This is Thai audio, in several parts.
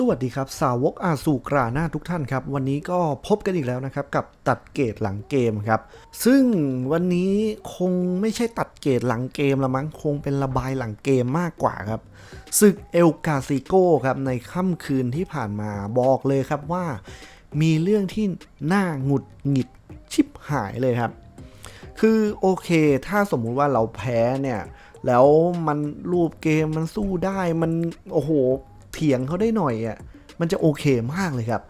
สวัสดีครับสาวกอาสูกราหน้าทุกท่านครับ วันนี้ก็พบกันอีกแล้วนะครับ กับตัดเกรดหลังเกมครับ ซึ่งวันนี้คงไม่ใช่ตัดเกรดหลังเกมละมั้งคงเป็นระบายหลังเกมมากกว่าครับศึกเอลกาซิโกครับในค่ำคืนที่ผ่านมาบอกเลยครับว่า มีเรื่องที่น่าหงุดหงิดชิบหายเลยครับ คือโอเค ถ้าสมมุติว่าเราแพ้เนี่ยแล้วมันรูปเกมมันสู้ได้มันโอ้โห เถียงเขาได้หน่อยอะ่ะมันจะโอเคมากเลยครับ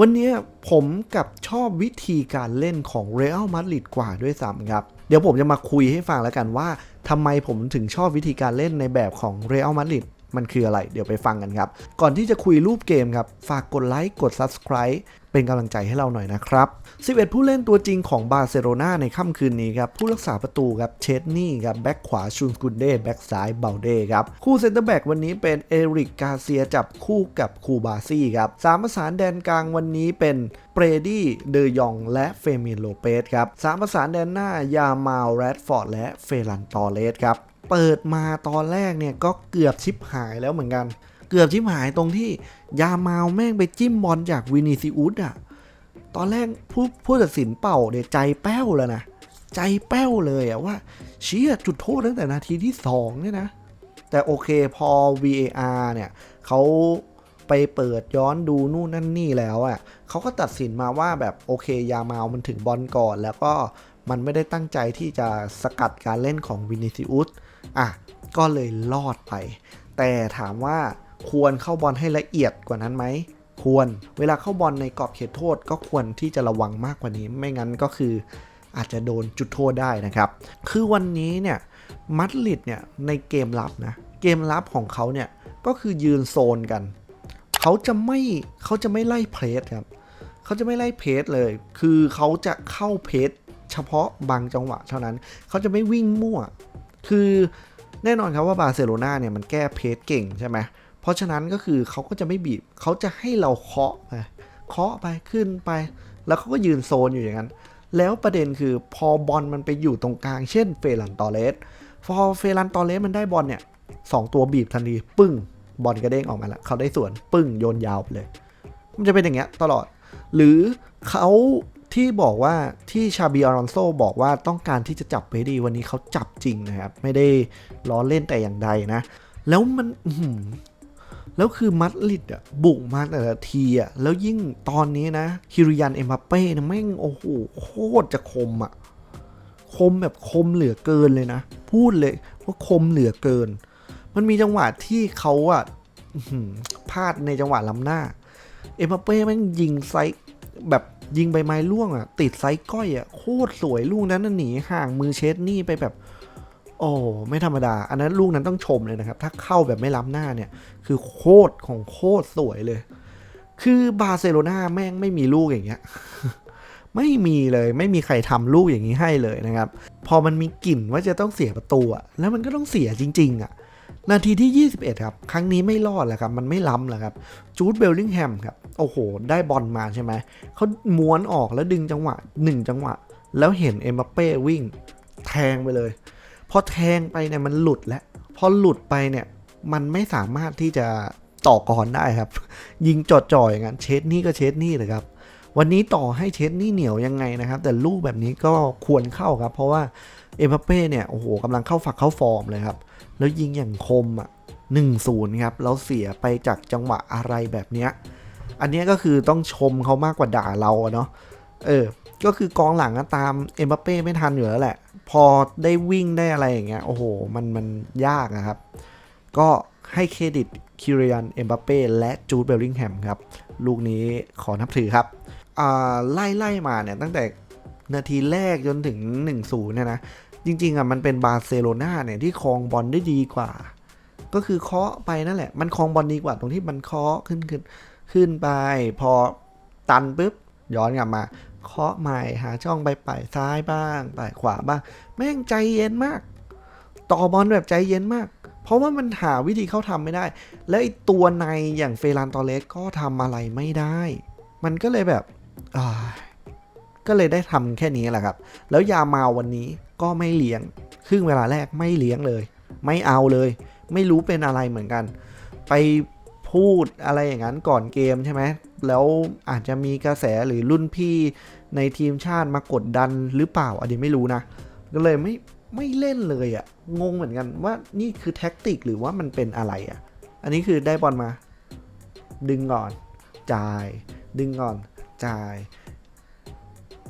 วันนี้ผมกับชอบวิธีการเล่นของ Real Madrid กว่าด้วยซ้ำครับ เดี๋ยวผมจะมาคุยให้ฟังแล้วกันว่าทำไมผมถึงชอบวิธีการเล่นในแบบของ Real Madrid มันคืออะไร เดี๋ยวไปฟังกันครับ ก่อนที่จะคุยรูปเกมครับ ฝากกดไลค์ กด Subscribe เป็นกำลังใจให้เราหน่อยนะครับ 11 ผู้เล่นตัวจริงของบาร์เซโลนาในค่ำคืนนี้ครับ ผู้รักษาประตูครับเชดนี่ครับแบ็กขวาชูนกุนเดแบ็กซ้ายเบลเดครับ คู่เซนเตอร์แบ็กวันนี้เป็นเอริกกาเซียจับคู่กับคูบาซี่ครับสามประสานแดนกลางวันนี้เป็นเปรดี้เดยองและเฟมินโลเปสครับสามประสานแดนหน้ายามาลแรดฟอร์ดและเฟรันตอเลสครับเปิดมาตอนแรกเนี่ยก็เกือบชิปหายแล้วเหมือนกัน เกือบชิบหายตรงที่ยาเมาลแม่งไปจิ้มบอลจากวินิซิอุสอะตอนแรกผู้ผู้ตัดสินเป่าเนี่ยใจแป้วแล้วนะ ใจแป้วเลยอะว่าเชี่ยจุดโทษตั้งแต่นาทีที่ 2 เนี่ยนะ แต่โอเคพอ VAR เนี่ยเขาไปเปิดย้อนดูนู่นนั่นนี่แล้วอะ่ะเขาก็ตัดสินมาว่าแบบโอเคยาเมาลมันถึงบอลก่อน แล้วก็มันไม่ได้ตั้งใจที่จะสกัดการเล่นของวินิซิอุสอะก็เลยรอดไป แต่ถามว่า ควรเข้าบอลให้ละเอียดกว่านั้นไหมควร เวลาเข้าบอลในกรอบเขตโทษก็ควรที่จะระวังมากกว่านี้ ไม่งั้นก็คืออาจจะโดนจุดโทษได้นะครับ คือวันนี้เนี่ยมัดลิดเนี่ยในเกมรับนะ เกมรับของเขาเนี่ยก็คือยืนโซนกัน เขาจะไม่เขาจะไม่ไล่เพรสครับ เขาจะไม่ไล่เพรสเลย คือเขาจะเข้าเพรสเฉพาะบางจังหวะเท่านั้น เขาจะไม่วิ่งมั่ว คือแน่นอนครับว่าบาร์เซโลนาเนี่ยมันแก้เพจเก่งใช่ไหม เพราะฉะนั้นก็คือเขาก็จะไม่บีบเขาจะให้เราเคาะไปเคาะไปขึ้นไป แล้วเขาก็ยืนโซนอยู่อย่างนั้น แล้วประเด็นคือพอบอลมันไปอยู่ตรงกลางเช่นเฟรันตอเลสพอเฟรันตอเลสมันได้บอลเนี่ยสองตัวบีบทันทีปึ้งบอลกระเด้งออกมาแล้วเขาได้ส่วนปึ้งโยนยาวไปเลย มันจะเป็นอย่างเงี้ยตลอด หรือเขาที่บอกว่าที่ชาบีอารอนโซบอกว่าต้องการที่จะจับเบดีวันนี้เขาจับจริงนะครับ ไม่ได้ล้อเล่นแต่อย่างใดนะ แล้วมัน แล้วคือมัดลิดอะบุกมาแต่ละทีอะแล้วยิ่งตอนนี้นะฮิริยันเอ็มบัปเป้นะแม่งโอ้โหโคตรจะคมอะคมแบบคมเหลือเกินเลยนะ พูดเลยว่าคมเหลือเกิน มันมีจังหวะที่เขาอะพลาดในจังหวะล้ำหน้า เอ็มบัปเป้แม่งยิงไซส์แบบยิงใบไม้ล่วงอะ ติดไซส์ก้อยอะโคตรสวยลูกนั้นน่ะหนีห่างมือเชดนี่ไปแบบ โอ้ไม่ธรรมดา อันนั้นลูกนั้นต้องชมเลยนะครับ ถ้าเข้าแบบไม่ล้ำหน้าเนี่ย คือโคตรของโคตรสวยเลย คือบาร์เซโลนาแม่งไม่มีลูกอย่างเงี้ยไม่มีเลยไม่มีใครทำลูกอย่างนี้ให้เลยนะครับ พอมันมีกลิ่นว่าจะต้องเสียประตูอะแล้วมันก็ต้องเสียจริง ๆอะนาทีที่ 21 ครับ ครั้งนี้ไม่รอดแล้วครับ มันไม่ล้ำแล้วครับ จูดเบลลิงแฮมครับ โอ้โห ได้บอลมาใช่ไหม เขาม้วนออกแล้วดึงจังหวะ 1 จังหวะ แล้วเห็นเอ็มบัปเป้วิ่ง แทงไปเลย พอแทงไปเนี่ยมันหลุดแล้ว พอหลุดไปเนี่ยมันไม่สามารถที่จะต่อกรได้ครับ ยิงจอดจ่อยอย่างนั้นเชดนี่ก็เชดนี่เลยครับ วันนี้ต่อให้เชดนี่เหนียวยังไงนะครับ แต่ลูกแบบนี้ก็ควรเข้าครับ เพราะว่าเอ็มบัปเป้เนี่ยโอ้โหกำลังเข้าฝักเข้าฟอร์มเลยครับ แล้วยิงอย่างคมอะหนึ่งศูนย์ครับแล้วเสียไปจากจังหวะอะไรแบบเนี้ยอันนี้ก็คือต้องชมเขามากกว่าด่าเราเนาะเออ ก็คือกองหลังตามเอ็มบัปเป้ไม่ทันอยู่แล้วแหละ พอได้วิ่งได้อะไรอย่างเงี้ย โอ้โห มันมันยากนะครับ ก็ให้เครดิตคิริยันเอ็มบัปเป้และจูดเบลลิงแฮมครับ ลูกนี้ขอนับถือครับอ่าไล่ไล่มาเนี่ย ตั้งแต่นาทีแรกจนถึง 1-0เนี่ยนะ จริง ๆอะมันเป็นบาร์เซโลนาเนี่ย ที่ครองบอลได้ดีกว่า ก็คือเคาะไปนั่นแหละ มันครองบอลดีกว่าตรงที่มันเคาะขึ้นขึ้นขึ้นไป พอตันปุ๊บย้อนกลับมา เคาะใหม่หาช่องไปป่ายซ้ายบ้างป่ายขวาบ้าง แม่งใจเย็นมาก ต่อบอลแบบใจเย็นมาก เพราะว่ามันหาวิธีเข้าทำไม่ได้ และไอตัวในอย่างเฟรานตอเลสก็ทำอะไรไม่ได้ มันก็เลยแบบก็เลยได้ทำแค่นี้แหละครับ แล้วยามาวันนี้ก็ไม่เลี้ยง ครึ่งเวลาแรกไม่เลี้ยงเลย ไม่เอาเลย ไม่รู้เป็นอะไรเหมือนกัน ไปพูดอะไรอย่างนั้นก่อนเกมใช่ไหม แล้วอาจจะมีกระแสหรือรุ่นพี่ในทีมชาติมากดดันหรือเปล่าอันนี้ไม่รู้นะ ก็เลยไม่ไม่เล่นเลยอะ่ะ งงเหมือนกันว่านี่คือแท็กติกหรือว่ามันเป็นอะไรอะ่ะ อันนี้คือได้บอลมา ดึงก่อน จ่าย ดึงก่อน จ่าย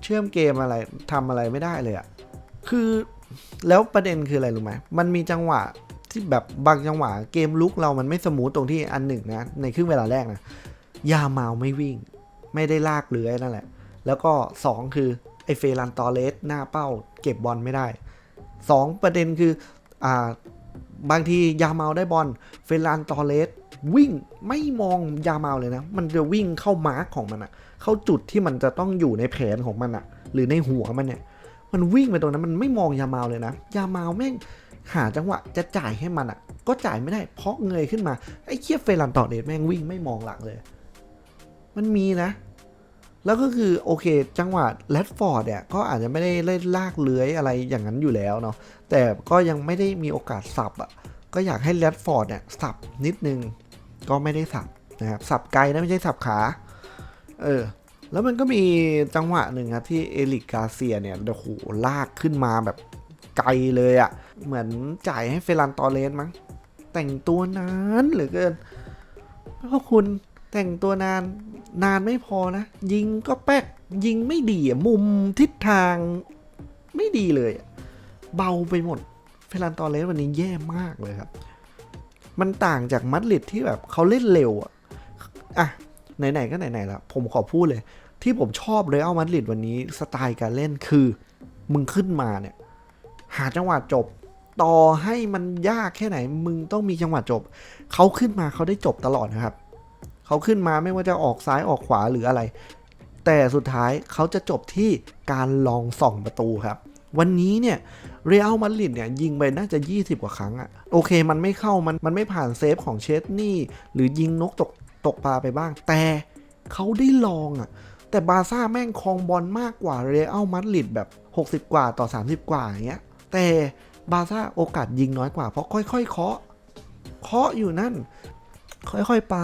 เชื่อมเกมอะไรทำอะไรไม่ได้เลยอะ่ะ คือแล้วประเด็นคืออะไรรู้ไหมมันมีจังหวะที่แบบบางจังหวะเกมลุกเรามันไม่สมูทตรงที่อันหนึ่งนะในครึ่งเวลาแรกนะ ยาเมาไม่วิ่ง ไม่ได้ลากเลื้อยนั่นแหละ แล้วก็ 2 คือไอเฟรันตอเลสหน้าเป้าเก็บบอลไม่ได้ 2 ประเด็นคืออ่าบางทียาเมาได้บอลเฟรันตอเลสวิ่งไม่มองยาเมาเลยนะ มันจะวิ่งเข้ามาร์กของมันอะเข้าจุดที่มันจะต้องอยู่ในแผนของมันอะหรือในหัวมันเนี่ย มันวิ่งไปตรงนั้นมันไม่มองยาเมาเลยนะ ยาเมาแม่งหาจังหวะจะจ่ายให้มันอะก็จ่ายไม่ได้เพราะเงยขึ้นมาไอ้เคียเฟรันตอเลสแม่งวิ่งไม่มองหลังเลย มันมีนะ แล้วก็คือโอเค จังหวะแรดฟอร์ดเนี่ยก็อาจจะไม่ได้เล่นลากเลื้อยอะไรอย่างนั้นอยู่แล้วเนาะแต่ก็ยังไม่ได้มีโอกาสสับอะ่ะก็อยากให้แรดฟอร์ดเนี่ยสับนิดนึงก็ไม่ได้สับนะครับสับไกลนะไม่ใช่สับขาเออแล้วมันก็มีจังหวะหนึ่งครับที่เอลิกกาเซียเนี่ยโอ้โหลากขึ้นมาแบบไกลเลยอะ่ะ เหมือนจ่ายให้เฟรันตอเลสมั้ง แต่งตัวนานเหลือเกินเพราะคุณแต่งตัวนาน นานไม่พอนะ ยิงก็แป๊ก ยิงไม่ดีอะมุมทิศทางไม่ดีเลยเบาไปหมด เฟรันตอเลสวันนี้แย่มากเลยครับ มันต่างจากมัดริดที่แบบเขาเล่นเร็วอะอะไหนๆก็ไหนๆล้วผมขอพูดเลย ที่ผมชอบเลยเอามัดริดวันนี้สไตล์การเล่นคือ มึงขึ้นมาเนี่ย หาจังหวะจบต่อให้มันยากแค่ไหน มึงต้องมีจังหวะจบ เขาขึ้นมาเขาได้จบตลอดนะครับ เขาขึ้นมาไม่ว่าจะออกซ้ายออกขวาหรืออะไร แต่สุดท้ายเขาจะจบที่การลองส่องประตูครับ วันนี้เนี่ยเรอัลมาดริดเนี่ยยิงไปน่าจะ 20 กว่าครั้งอะโอเคมันไม่เข้ามันมันไม่ผ่านเซฟของเชสนี่หรือยิงนกตกตกปลาไปบ้าง แต่เขาได้ลองอะแต่บาซ่าแม่งครองบอลมากกว่าเรอัลมาดริดแบบ 60 กว่าต่อ 30 กว่าอย่างเงี้ยแต่บาซ่าโอกาสยิงน้อยกว่าเพราะค่อยๆเคาะเคาะอยู่นั่น ค่อยๆไป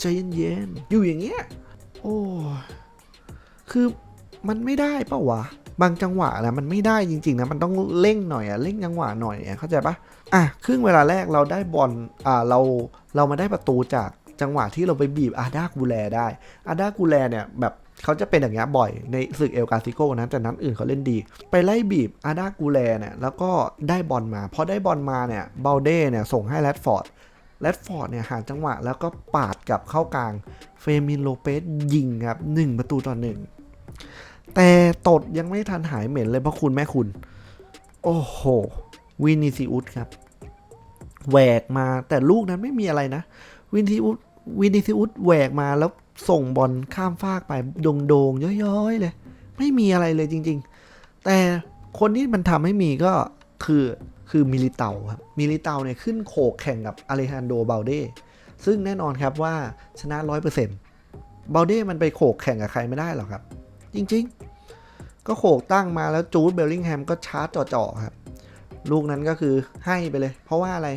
ใจเย็นๆอยู่อย่างเงี้ยโอ้ยคือมันไม่ได้ปล่าวะบางจังหวะนะมันไม่ได้จริงๆนะมันต้องเร่งหน่อยอะเร่งจังหวะหน่อยอะเข้าใจปะอะครึ่งเวลาแรกเราได้บอลอ่าเราเรามาได้ประตูจากจังหวะที่เราไปบีบอาดากูแลได้ อาดากูแลเนี่ยแบบเขาจะเป็นอย่างเงี้ยบ่อยในศึกเอลกาซิโกนะแต่นั้นอื่นเขาเล่นดี ไปไล่บีบอาดากูแลเนี่ยแล้วก็ได้บอลมาพอได้บอลมาเนี่ยเบลเด้เนี่ยส่งให้แรดฟอร์ด แรดฟอร์ดเนี่ยหาจังหวะแล้วก็ปาดกับเข้ากลาง เฟมินโลเปสยิงครับ 1 ประตูต่อหนึ่งแต่ตดยังไม่ทันหายเหม็นเลยเพราะคุณแม่คุณ โอ้โห วินิซิอุสครับแหวกมาแต่ลูกนั้นไม่มีอะไรนะ วินิซิอุสวินิซิอุสแหวกมาแล้วส่งบอลข้ามฟากไปโด่งๆย้อยๆเลย ไม่มีอะไรเลยจริง ๆ แต่คนที่มันทำให้มีก็คือ คือมิลิเตาครับมิลิเตาเนี่ยขึ้นโขกแข่งกับอเลฮันโดเบลเดซึ่งแน่นอนครับว่าชนะ 100%เบลเดมันไปโขกแข่งกับใครไม่ได้หรอกครับ จริงๆ ก็โขกตั้งมาแล้วจูดเบลลิงแฮมก็ชาร์จจ่อๆครับ ลูกนั้นก็คือให้ไปเลย เพราะว่าอะไร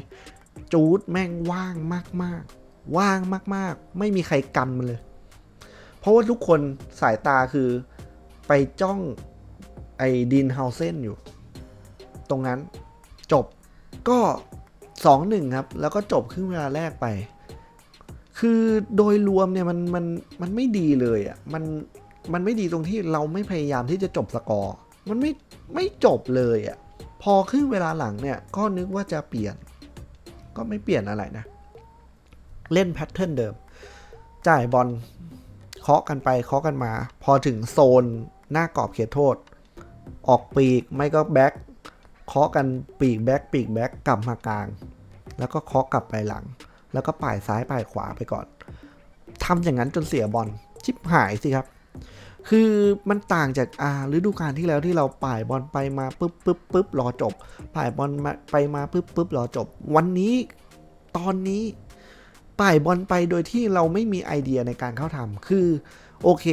จูดแม่งว่างมากๆ ว่างมากๆ ไม่มีใครกันมันเลย เพราะว่าทุกคนสายตาคือไปจ้องไอ้ดินเฮาเซนอยู่ ตรงนั้น จบก็2-1ครับ แล้วก็จบครึ่งเวลาแรกไป คือโดยรวมเนี่ยมันมันมันไม่ดีเลยอะ่ะมันมันไม่ดีตรงที่เราไม่พยายามที่จะจบสกอร์ มันไม่ไม่จบเลยอะ่ะพอครึ่งเวลาหลังเนี่ยก็นึกว่าจะเปลี่ยน ก็ไม่เปลี่ยนอะไรนะ เล่นแพทเทิร์นเดิม จ่ายบอลเคาะกันไปเคาะกันมา พอถึงโซนหน้ากรอบเขตโทษ ออกปีกไม่ก็แบ็ค เคาะกันปีกแบ็คปีกแบ็คกลับมากลาง แล้วก็เคาะกลับไปหลัง แล้วก็ป่ายซ้ายป่ายขวาไปก่อนทำอย่างนั้นจนเสียบอลชิบหายสิครับ คือมันต่างจากอาฤดูกาลที่แล้วที่เราป่ายบอลไปมาปุ๊บปุ๊บปุ๊บรอจบ ป่ายบอลมาไปมาปุ๊บปุ๊บรอจบ วันนี้ตอนนี้ป่ายบอลไปโดยที่เราไม่มีไอเดียในการเข้าทำคือ โอเค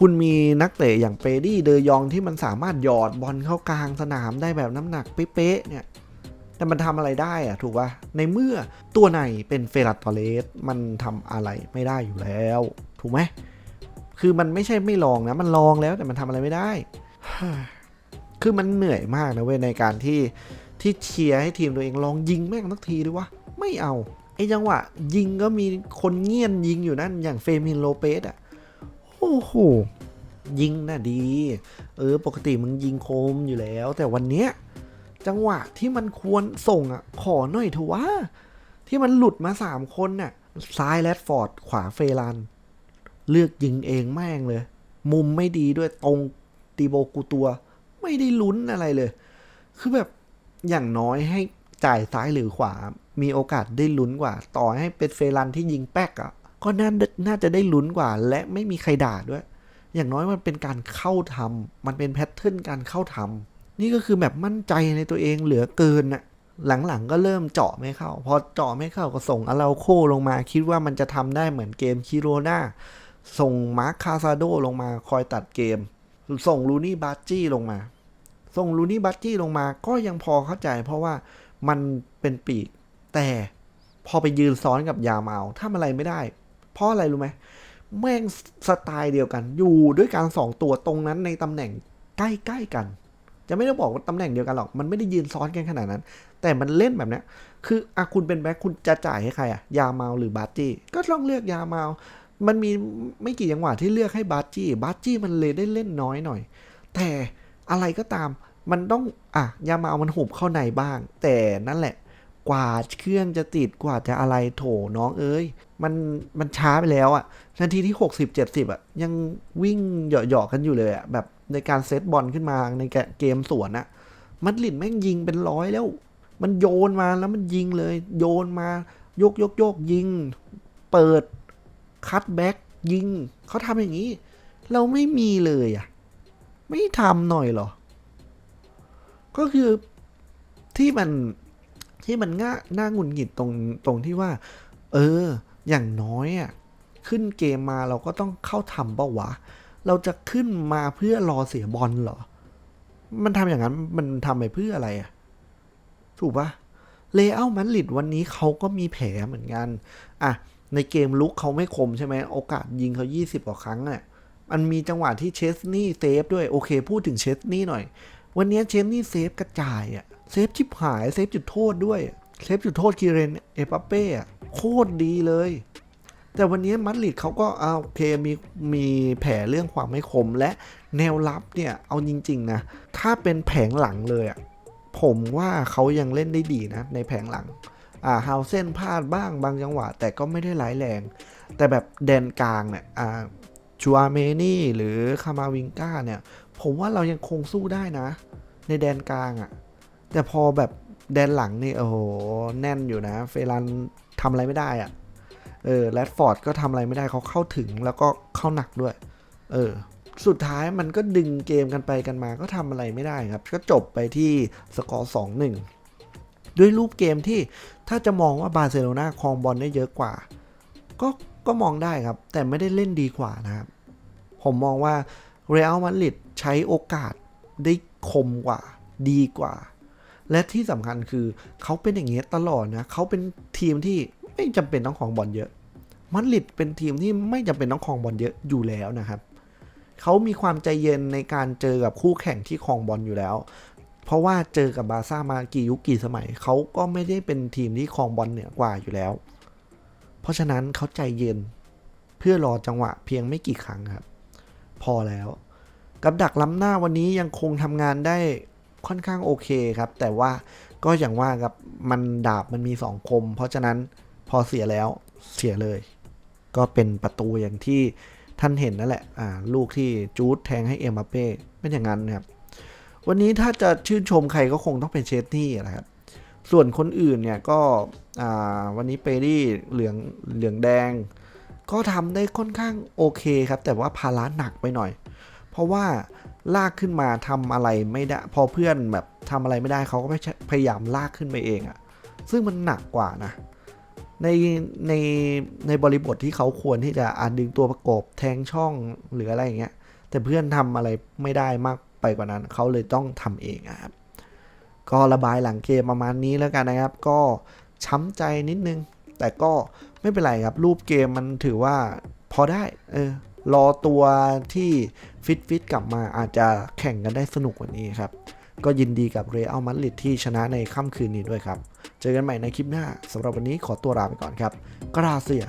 คุณมีนักเตะอย่างเปดี้เดยองที่มันสามารถหยอดบอลเข้ากลางสนามได้แบบน้ำหนักเป๊ะๆเนี่ยแต่มันทำอะไรได้อะถูกป่ะในเมื่อตัวในเป็นเฟรัตตอเลสมันทำอะไรไม่ได้อยู่แล้ว ถูกไหมคือมันไม่ใช่ไม่ลองนะ มันลองแล้วแต่มันทำอะไรไม่ได้ คือมันเหนื่อยมากนะเว้ยในการที่ที่เชียร์ให้ทีมตัวเองลองยิงแม่งสักทีด้วยวะไม่เอาไอ้จังหวะยิงก็มีคนเงียนยิงอยู่นั่นอย่างเฟมินโลเปสอะ อ้โหยิงน่ะดี เออ ปกติมึงยิงโคมอยู่แล้ว แต่วันเนี้ยจังหวะที่มันควรส่งอะ ขอหน่อยเถอะว่าที่มันหลุดมาสามคนน่ะ ซ้ายแรดฟอร์ด ขวาเฟรัน เลือกยิงเองแม่งเลย มุมไม่ดีด้วยตรงตีโบกูตัว ไม่ได้ลุ้นอะไรเลย คือแบบอย่างน้อยให้จ่ายซ้ายหรือขวา มีโอกาสได้ลุ้นกว่า ต่อให้เป็นเฟรันที่ยิงแป๊กอะ ก็น่าน่าจะได้ลุ้นกว่า และไม่มีใครด่าด้วย อย่างน้อยมันเป็นการเข้าทำมันเป็นแพทเทิร์นการเข้าทำนี่ก็คือแบบมั่นใจในตัวเองเหลือเกินน่ะหลังๆก็เริ่มเจาะไม่เข้า พอเจาะไม่เข้าก็ส่งอาราโคลงมา คิดว่ามันจะทำได้เหมือนเกมคิโรนาส่งมาร์คคาซาโดลงมาคอยตัดเกม ส่งลูนี่บาร์จี้ลงมา ส่งลูนี่บัตจี้ลงมาก็ยังพอเข้าใจ เพราะว่ามันเป็นปีก แต่พอไปยืนซ้อนกับยาเมาทำอะไรไม่ได้ เพราะอะไรรู้ไหมแม่งสไตล์เดียวกัน อยู่ด้วยการสองตัวตรงนั้นในตำแหน่งใกล้ๆกัน จะไม่ได้บอกว่าตำแหน่งเดียวกันหรอก มันไม่ได้ยืนซ้อนกันขนาดนั้น แต่มันเล่นแบบนี้คืออะคุณเป็นแบ็คคุณจะจ่ายให้ใครอะยาเมาหรือบาร์จี้ ก็ต้องเลือกยาเมา มันมีไม่กี่จังหวะที่เลือกให้บาร์จี้ บาร์จี้มันเลยได้เล่นน้อยหน่อย แต่อะไรก็ตาม มันต้องอะยาเอามันหุบเข้าในบ้าง แต่นั่นแหละ กว่าเครื่องจะติดกว่าจะอะไรโถน้องเอ้ย มันมันช้าไปแล้วอะนาทีที่60 70อะ ยังวิ่งเหยาะๆกันอยู่เลยอะแบบในการเซตบอลขึ้นมาในเกมสวนอะมัดลิดแม่งยิงเป็นร้อยแล้ว มันโยนมาแล้วมันยิงเลย โยนมา ยกยกยกยิง เปิด คัตแบ็กยิง เขาทำอย่างนี้ เราไม่มีเลยอะไม่ทำหน่อยหรอ ก็คือที่มันที่มันง่าน่าหงุนหงิดตรงตรงที่ว่า เออ อย่างน้อยอะขึ้นเกมมาเราก็ต้องเข้าทำเปล่าวะ เราจะขึ้นมาเพื่อรอเสียบอลเหรอ มันทำอย่างนั้นมันทำไปเพื่ออะไรอะ ถูกปะเลเอ้ามันลิดวันนี้เขาก็มีแผลเหมือนกัน อะ ในเกมลุกเขาไม่คมใช่ไหมโอกาสยิงเขา 20 กว่าครั้งอะ มันมีจังหวะที่เชสนี่เซฟด้วย โอเค พูดถึงเชสนี่หน่อย วันนี้เชสนี่เซฟกระจายอะ เซฟชิบหาย เซฟจุดโทษด้วย เซฟจุดโทษคีเรนเอปาเป้โคตรดีเลย แต่วันนี้มัดริดเขาก็เอาโอเคมีมีแผลเรื่องความไม่คมและแนวรับเนี่ย เอาจริง ๆ นะ ถ้าเป็นแผงหลังเลยอะผมว่าเขายังเล่นได้ดีนะ ในแผงหลัง อ่าฮาวเส้นพลาดบ้างบางจังหวะ แต่ก็ไม่ได้ร้ายแรง แต่แบบแดนกลางเนี่ยอ่าชัวเมนี่หรือคามาวิงก้าเนี่ย ผมว่าเรายังคงสู้ได้นะ ในแดนกลางอะ่ะ แต่พอแบบ แดนหลังนี่โอ้โหแน่นอยู่นะ เฟรันทำอะไรไม่ได้อะเออแรดฟอร์ดก็ทำอะไรไม่ได้เขาเข้าถึงแล้วก็เข้าหนักด้วย เออ สุดท้ายมันก็ดึงเกมกันไปกันมาก็ทำอะไรไม่ได้ครับ ก็จบไปที่สกอร์สองหนึ่งด้วยรูปเกมที่ถ้าจะมองว่าบาร์เซโลนาครองบอลได้เยอะกว่า ก็ก็มองได้ครับ แต่ไม่ได้เล่นดีกว่านะครับ ผมมองว่าเรอัลมาดริดใช้โอกาสได้คมกว่า ดีกว่า และที่สำคัญคือเขาเป็นอย่างเงี้ยตลอดนะเขาเป็นทีมที่ไม่จำเป็นต้องของบอลเยอะมาดริดเป็นทีมที่ไม่จำเป็นต้องครองบอลเยอะอยู่แล้วนะครับเขามีความใจเย็นในการเจอกับคู่แข่งที่ครองบอลอยู่แล้ว เพราะว่าเจอกับบาร์ซ่ามากี่ยุคกี่สมัยเขาก็ไม่ได้เป็นทีมที่ครองบอลเหนือกว่าอยู่แล้ว เพราะฉะนั้นเขาใจเย็นเพื่อรอจังหวะเพียงไม่กี่ครั้งครับ พอแล้ว กับดักล้ำหน้าวันนี้ยังคงทำงานได้ ค่อนข้างโอเคครับ แต่ว่าก็อย่างว่าครับมันดาบมันมีสองคม เพราะฉะนั้นพอเสียแล้วเสียเลย ก็เป็นประตูอย่างที่ท่านเห็นนั่นแหละอ่าลูกที่จูดแทงให้เอ็มบัปเป้เป็นอย่างนั้นครับ วันนี้ถ้าจะชื่นชมใครก็คงต้องเป็นเชสนี่แหละครับ ส่วนคนอื่นเนี่ยก็อ่าวันนี้เปรี่เหลืองเหลืองแดง ก็ทำได้ค่อนข้างโอเคครับ แต่ว่าภาระหนักไปหน่อย เพราะว่า ลากขึ้นมาทำอะไรไม่ได้ พอเพื่อนแบบทำอะไรไม่ได้เขาก็พยายามลากขึ้นไปเองอะซึ่งมันหนักกว่านะในในในบริบทที่เขาควรที่จะอ่าดึงตัวประกบแทงช่องหรืออะไรอย่างเงี้ยแต่เพื่อนทำอะไรไม่ได้มากไปกว่านั้น เขาเลยต้องทำเองครับก็ระบายหลังเกมประมาณนี้แล้วกันนะครับ ก็ช้ำใจนิดนึง แต่ก็ไม่เป็นไรครับ รูปเกมมันถือว่าพอได้เออรอตัวที่ ฟิตฟิตกลับมาอาจจะแข่งกันได้สนุกกว่านี้ครับ ก็ยินดีกับเรอัลมาดริดที่ชนะในค่ำคืนนี้ด้วยครับ เจอกันใหม่ในคลิปหน้าสำหรับวันนี้ขอตัวลาไปก่อนครับกราเซีย